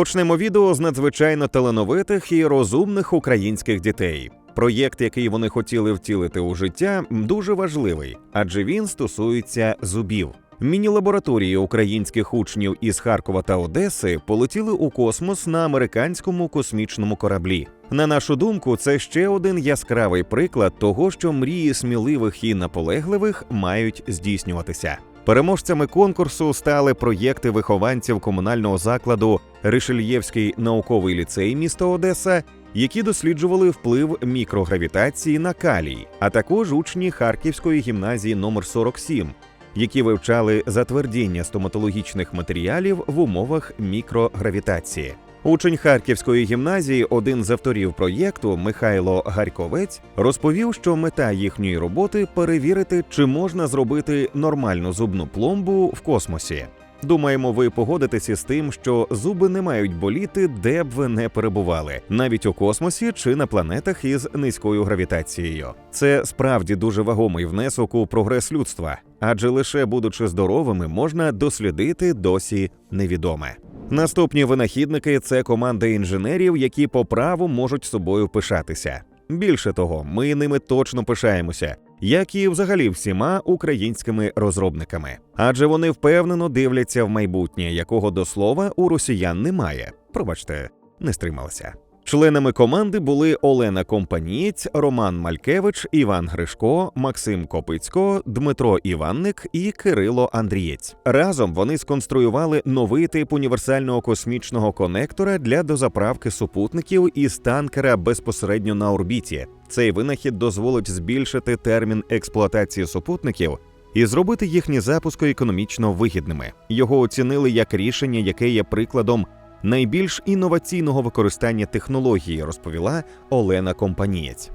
Почнемо відео з надзвичайно талановитих і розумних українських дітей. Проєкт, який вони хотіли втілити у життя, дуже важливий, адже він стосується зубів. Міні-лабораторії українських учнів із Харкова та Одеси полетіли у космос на американському космічному кораблі. На нашу думку, це ще один яскравий приклад того, що мрії сміливих і наполегливих мають здійснюватися. Переможцями конкурсу стали проєкти вихованців комунального закладу Ришельєвський науковий ліцей міста Одеса, які досліджували вплив мікрогравітації на калій, а також учні Харківської гімназії номер 47 які вивчали затвердіння стоматологічних матеріалів в умовах мікрогравітації. Учень Харківської гімназії, один з авторів проєкту Михайло Гарьковець, розповів, що мета їхньої роботи перевірити, чи можна зробити нормальну зубну пломбу в космосі. Думаємо, ви погодитеся з тим, що зуби не мають боліти, де б ви не перебували, навіть у космосі чи на планетах із низькою гравітацією. Це справді дуже вагомий внесок у прогрес людства, адже лише будучи здоровими, можна дослідити досі невідоме. Наступні винахідники це команда інженерів, які по праву можуть собою пишатися. Більше того, ми ними точно пишаємося, як і взагалі всіма українськими розробниками, адже вони впевнено дивляться в майбутнє, якого до слова у росіян немає. Пробачте, не стрималася. Членами команди були Олена Компанієць, Роман Малькевич, Іван Гришко, Максим Копицько, Дмитро Іванник і Кирило Андрієць. Разом вони сконструювали новий тип універсального космічного конектора для дозаправки супутників із танкера безпосередньо на орбіті. Цей винахід дозволить збільшити термін експлуатації супутників. І зробити їхні запуски економічно вигідними. Його оцінили як рішення, яке є прикладом найбільш інноваційного використання технології, розповіла Олена Компанієць.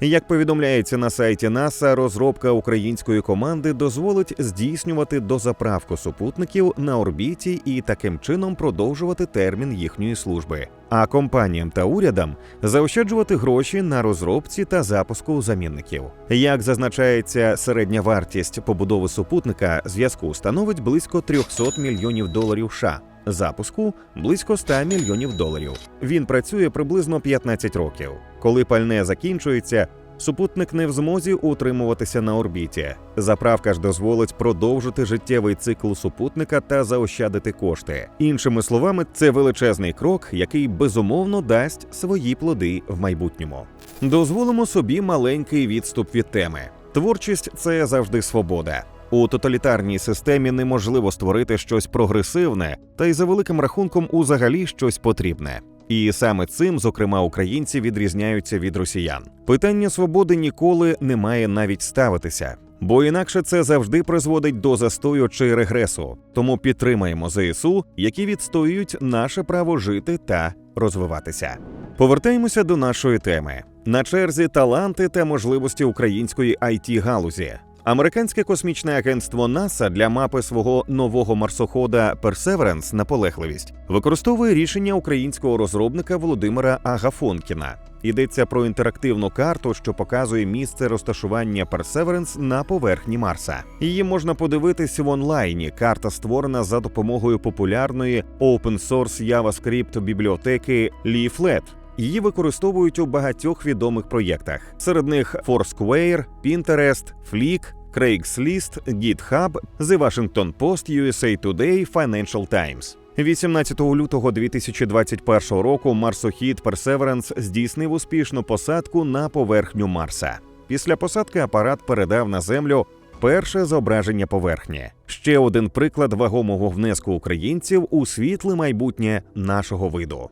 Як повідомляється на сайті НАСА, розробка української команди дозволить здійснювати дозаправку супутників на орбіті і таким чином продовжувати термін їхньої служби, а компаніям та урядам заощаджувати гроші на розробці та запуску замінників. Як зазначається, середня вартість побудови супутника зв'язку становить близько 300 мільйонів доларів США. Запуску близько 100 мільйонів доларів. Він працює приблизно 15 років. Коли пальне закінчується, супутник не в змозі утримуватися на орбіті. Заправка ж дозволить продовжити життєвий цикл супутника та заощадити кошти. Іншими словами, це величезний крок, який безумовно дасть свої плоди в майбутньому. Дозволимо собі маленький відступ від теми. Творчість це завжди свобода. У тоталітарній системі неможливо створити щось прогресивне, та й за великим рахунком узагалі щось потрібне. І саме цим, зокрема, українці відрізняються від росіян. Питання свободи ніколи не має навіть ставитися, бо інакше це завжди призводить до застою чи регресу. Тому підтримаємо ЗСУ, які відстоюють наше право жити та розвиватися. Повертаємося до нашої теми. На черзі таланти та можливості української it галузі. Американське космічне агентство НАСА для мапи свого нового марсохода Персеверенс наполегливість використовує рішення українського розробника Володимира Агафонкіна. Йдеться про інтерактивну карту, що показує місце розташування Персеверенс на поверхні Марса. Її можна подивитись в онлайні. Карта створена за допомогою популярної open-source JavaScript бібліотеки Leaflet. Її використовують у багатьох відомих проєктах. Серед них Foursquare, Pinterest, Flick, Craigslist, GitHub, The Washington Post, USA Today, Financial Times. 18 лютого 2021 року марсохід Perseverance здійснив успішну посадку на поверхню Марса. Після посадки апарат передав на землю перше зображення поверхні. Ще один приклад вагомого внеску українців у світле майбутнє нашого виду.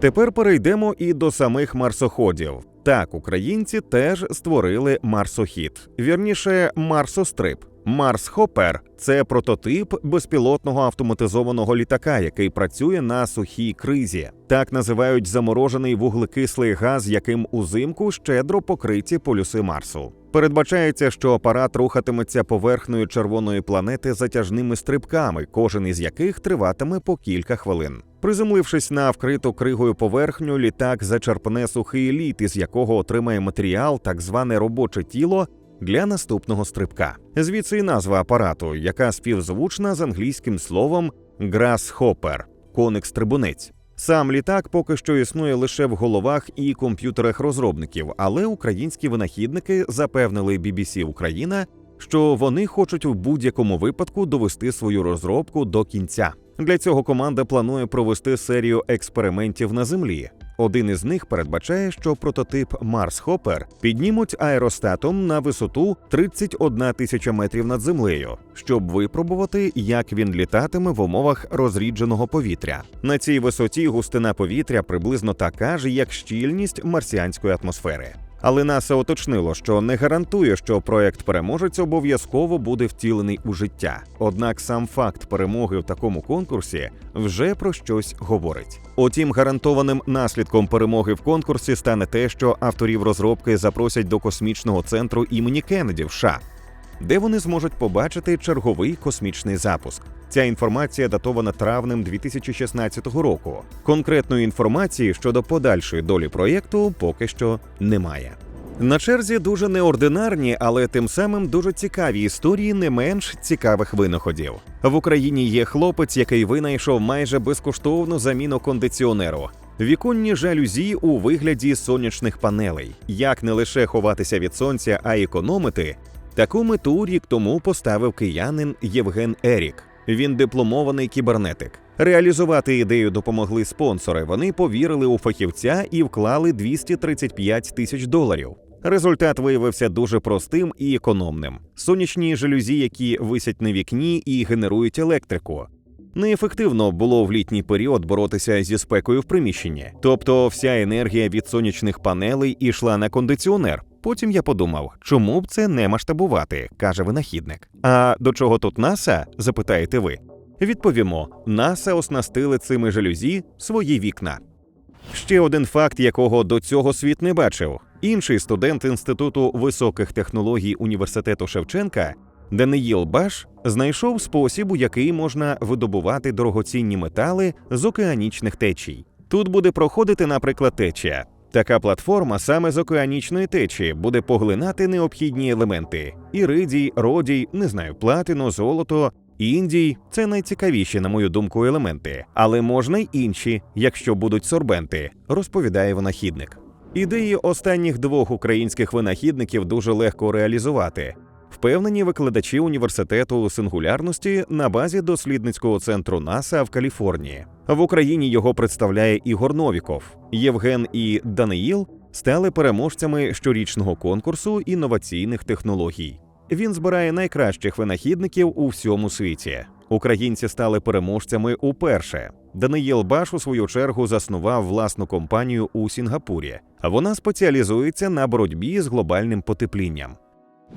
Тепер перейдемо і до самих марсоходів. Так, українці теж створили марсохід, вірніше, марсострип. Марс Хопер це прототип безпілотного автоматизованого літака, який працює на сухій кризі. Так називають заморожений вуглекислий газ, яким узимку щедро покриті полюси Марсу. Передбачається, що апарат рухатиметься поверхнею червоної планети затяжними стрибками, кожен із яких триватиме по кілька хвилин. Приземлившись на вкриту кригою поверхню, літак зачерпне сухий лід, із якого отримає матеріал, так зване робоче тіло. Для наступного стрибка звідси й назва апарату, яка співзвучна з англійським словом «grasshopper» – коник стрибунець. Сам літак поки що існує лише в головах і комп'ютерах розробників, але українські винахідники запевнили BBC Україна, що вони хочуть у будь-якому випадку довести свою розробку до кінця. Для цього команда планує провести серію експериментів на землі. Один із них передбачає, що прототип Марс Хоппер піднімуть аеростатом на висоту 31 тисяча метрів над землею, щоб випробувати, як він літатиме в умовах розрідженого повітря. На цій висоті густина повітря приблизно така ж, як щільність марсіанської атмосфери. Але НАСА уточнило, що не гарантує, що проект переможець обов'язково буде втілений у життя. Однак сам факт перемоги в такому конкурсі вже про щось говорить. Утім, гарантованим наслідком перемоги в конкурсі стане те, що авторів розробки запросять до космічного центру імені Кеннеді в США, де вони зможуть побачити черговий космічний запуск. Ця інформація датована травнем 2016 року. Конкретної інформації щодо подальшої долі проєкту поки що немає. На черзі дуже неординарні, але тим самим дуже цікаві історії не менш цікавих винаходів. В Україні є хлопець, який винайшов майже безкоштовну заміну кондиціонеру. Віконні жалюзі у вигляді сонячних панелей. Як не лише ховатися від сонця, а економити, таку мету рік тому поставив киянин Євген Ерік. Він дипломований кібернетик. Реалізувати ідею допомогли спонсори. Вони повірили у фахівця і вклали 235 тисяч доларів. Результат виявився дуже простим і економним: сонячні жалюзі, які висять на вікні і генерують електрику. Неефективно було в літній період боротися зі спекою в приміщенні, тобто вся енергія від сонячних панелей ішла на кондиціонер. Потім я подумав, чому б це не масштабувати, каже винахідник. А до чого тут НАСА? запитаєте ви. Відповімо: НАСА оснастили цими жалюзі свої вікна. Ще один факт, якого до цього світ не бачив. Інший студент Інституту високих технологій університету Шевченка Даниїл Баш знайшов спосіб, у який можна видобувати дорогоцінні метали з океанічних течій. Тут буде проходити, наприклад, течія. Така платформа саме з океанічної течії буде поглинати необхідні елементи: іридій, родій, не знаю, платину, золото. Індій це найцікавіші, на мою думку, елементи, але можна й інші, якщо будуть сорбенти, розповідає винахідник. Ідеї останніх двох українських винахідників дуже легко реалізувати. Впевнені викладачі університету сингулярності на базі дослідницького центру НАСА в Каліфорнії. В Україні його представляє Ігор Новіков. Євген і Даниїл стали переможцями щорічного конкурсу інноваційних технологій. Він збирає найкращих винахідників у всьому світі. Українці стали переможцями уперше. Даниїл Баш у свою чергу заснував власну компанію у Сінгапурі. Вона спеціалізується на боротьбі з глобальним потеплінням.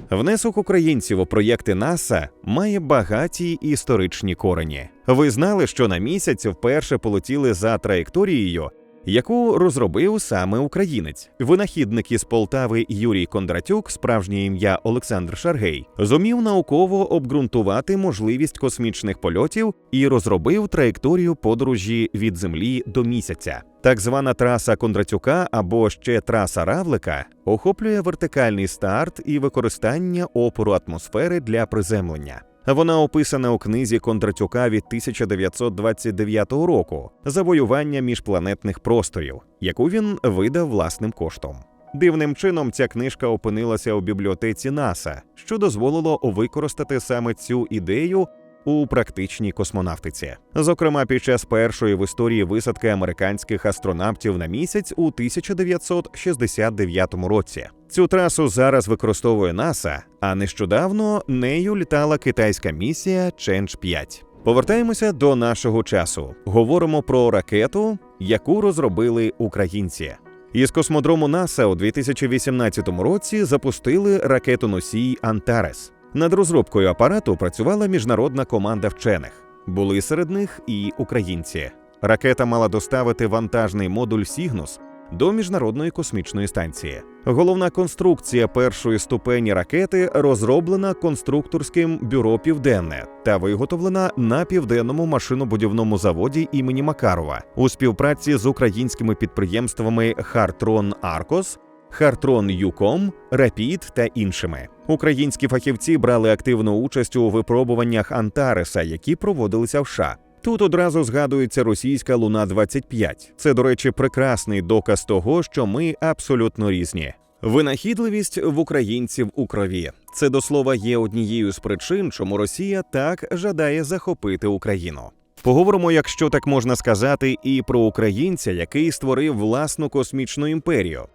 Внесок українців у проєкти НАСА має багаті історичні корені. Ви знали, що на місяць вперше полетіли за траєкторією, яку розробив саме українець. Винахідник із Полтави Юрій Кондратюк, справжнє ім'я Олександр Шаргей, зумів науково обґрунтувати можливість космічних польотів і розробив траєкторію подорожі від Землі до місяця. Так звана траса Кондратюка або ще траса Равлика охоплює вертикальний старт і використання опору атмосфери для приземлення. Вона описана у книзі Кондратюка від 1929 року завоювання міжпланетних просторів, яку він видав власним коштом. Дивним чином ця книжка опинилася у бібліотеці НАСА, що дозволило використати саме цю ідею у практичній космонавтиці, зокрема під час першої в історії висадки американських астронавтів на місяць у 1969 році. Цю трасу зараз використовує НАСА, а нещодавно нею літала китайська місія Чендж 5 Повертаємося до нашого часу. Говоримо про ракету, яку розробили українці. Із космодрому НАСА у 2018 році запустили ракетоносій Антарес. Над розробкою апарату працювала міжнародна команда вчених. Були серед них і українці. Ракета мала доставити вантажний модуль Сігнус до міжнародної космічної станції. Головна конструкція першої ступені ракети розроблена конструкторським бюро Південне та виготовлена на південному машинобудівному заводі імені Макарова у співпраці з українськими підприємствами Хартрон Аркос. Хартрон Юком, Рапід та іншими українські фахівці брали активну участь у випробуваннях Антареса, які проводилися в США. Тут одразу згадується російська Луна 25 Це, до речі, прекрасний доказ того, що ми абсолютно різні. Винахідливість в українців у крові. Це до слова є однією з причин, чому Росія так жадає захопити Україну. Поговоримо, якщо так можна сказати, і про українця, який створив власну космічну імперію.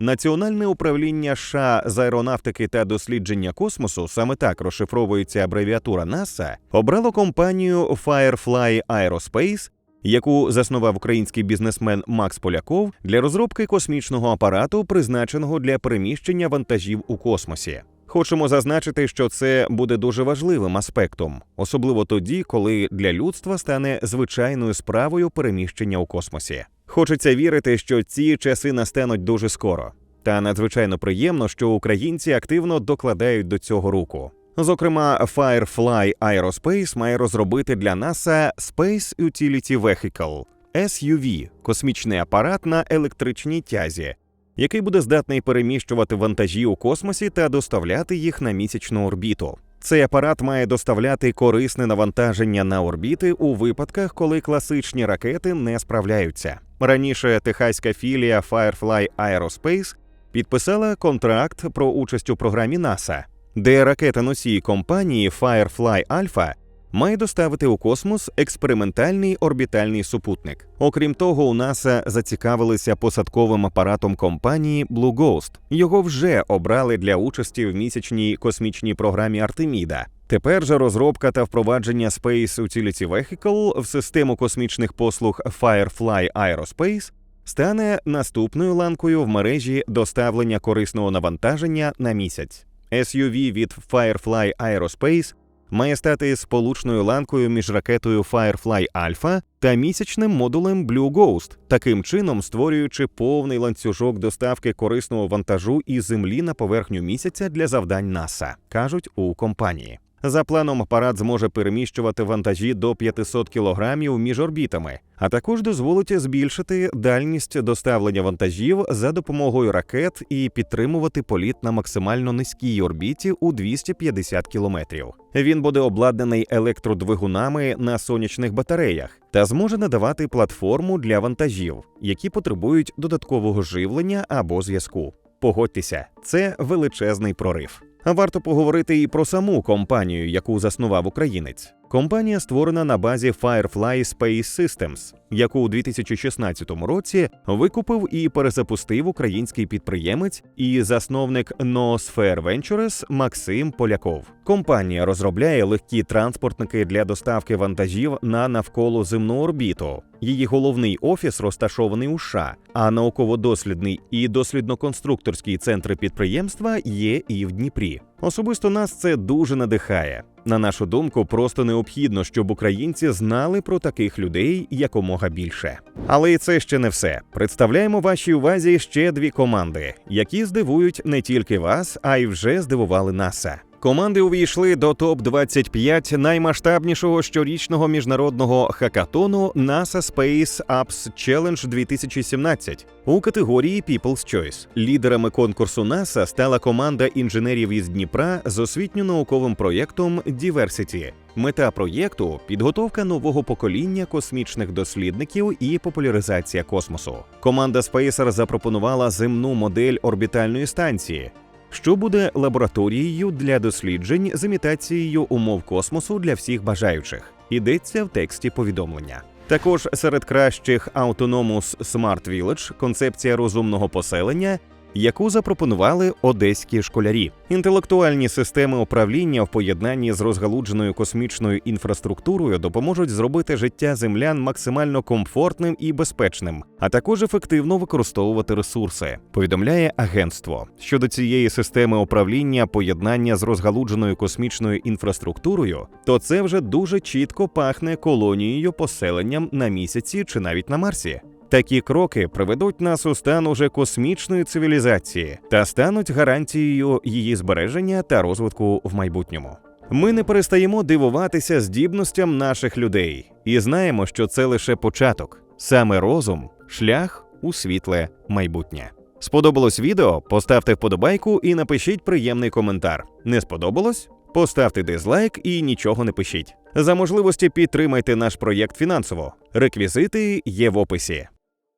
Національне управління США з аеронавтики та дослідження космосу, саме так розшифровується абревіатура НАСА, обрало компанію Firefly Aerospace, яку заснував український бізнесмен Макс Поляков для розробки космічного апарату, призначеного для переміщення вантажів у космосі. Хочемо зазначити, що це буде дуже важливим аспектом, особливо тоді, коли для людства стане звичайною справою переміщення у космосі. Хочеться вірити, що ці часи настануть дуже скоро. Та надзвичайно приємно, що українці активно докладають до цього руку. Зокрема, Firefly Aerospace має розробити для НАСА Space Utility Vehicle – SUV – космічний апарат на електричній тязі, який буде здатний переміщувати вантажі у космосі та доставляти їх на місячну орбіту. Цей апарат має доставляти корисне навантаження на орбіти у випадках, коли класичні ракети не справляються. Раніше техаська філія Firefly Aerospace підписала контракт про участь у програмі НАСА, де ракета носії компанії Firefly Alpha має доставити у космос експериментальний орбітальний супутник. Окрім того, у НАСА зацікавилися посадковим апаратом компанії Blue Ghost. Його вже обрали для участі в місячній космічній програмі Артеміда. Тепер же розробка та впровадження Space Utility Vehicle в систему космічних послуг Firefly Aerospace стане наступною ланкою в мережі доставлення корисного навантаження на місяць. SUV від Firefly Aerospace має стати сполучною ланкою між ракетою Firefly Alpha та місячним модулем Blue Ghost, таким чином створюючи повний ланцюжок доставки корисного вантажу із землі на поверхню місяця для завдань НАСА, кажуть у компанії. За планом, апарат зможе переміщувати вантажі до 500 кілограмів між орбітами, а також дозволить збільшити дальність доставлення вантажів за допомогою ракет і підтримувати політ на максимально низькій орбіті у 250 кілометрів. Він буде обладнаний електродвигунами на сонячних батареях та зможе надавати платформу для вантажів, які потребують додаткового живлення або зв'язку. Погодьтеся, це величезний прорив. А варто поговорити і про саму компанію, яку заснував українець. Компанія створена на базі Firefly Space Systems, яку у 2016 році викупив і перезапустив український підприємець і засновник Noosphere Ventures Максим Поляков. Компанія розробляє легкі транспортники для доставки вантажів на навколоземну орбіту. Її головний офіс розташований у США, а науково-дослідний і дослідно-конструкторський центри підприємства є і в Дніпрі. Особисто нас це дуже надихає. На нашу думку, просто необхідно, щоб українці знали про таких людей якомога більше. Але і це ще не все. Представляємо вашій увазі ще дві команди, які здивують не тільки вас, а й вже здивували НАСА. Команди увійшли до топ 25 наймасштабнішого щорічного міжнародного хакатону NASA Space Apps Challenge 2017 у категорії People's Choice. Лідерами конкурсу NASA стала команда інженерів із Дніпра з освітньо-науковим проєктом Diversity. Мета проєкту підготовка нового покоління космічних дослідників і популяризація космосу. Команда Spacer запропонувала земну модель орбітальної станції, що буде лабораторією для досліджень з імітацією умов космосу для всіх бажаючих. Йдеться в тексті повідомлення. Також серед кращих Autonomous Smart Village – концепція розумного поселення, яку запропонували одеські школярі. Інтелектуальні системи управління в поєднанні з розгалудженою космічною інфраструктурою допоможуть зробити життя землян максимально комфортним і безпечним, а також ефективно використовувати ресурси. Повідомляє агентство щодо цієї системи управління поєднання з розгалудженою космічною інфраструктурою, то це вже дуже чітко пахне колонією поселенням на місяці чи навіть на Марсі. Такі кроки приведуть нас у стан уже космічної цивілізації та стануть гарантією її збереження та розвитку в майбутньому. Ми не перестаємо дивуватися здібностям наших людей і знаємо, що це лише початок, саме розум, шлях у світле майбутнє. Сподобалось відео? Поставте вподобайку і напишіть приємний коментар. Не сподобалось? Поставте дизлайк і нічого не пишіть. За можливості підтримайте наш проєкт фінансово. Реквізити є в описі.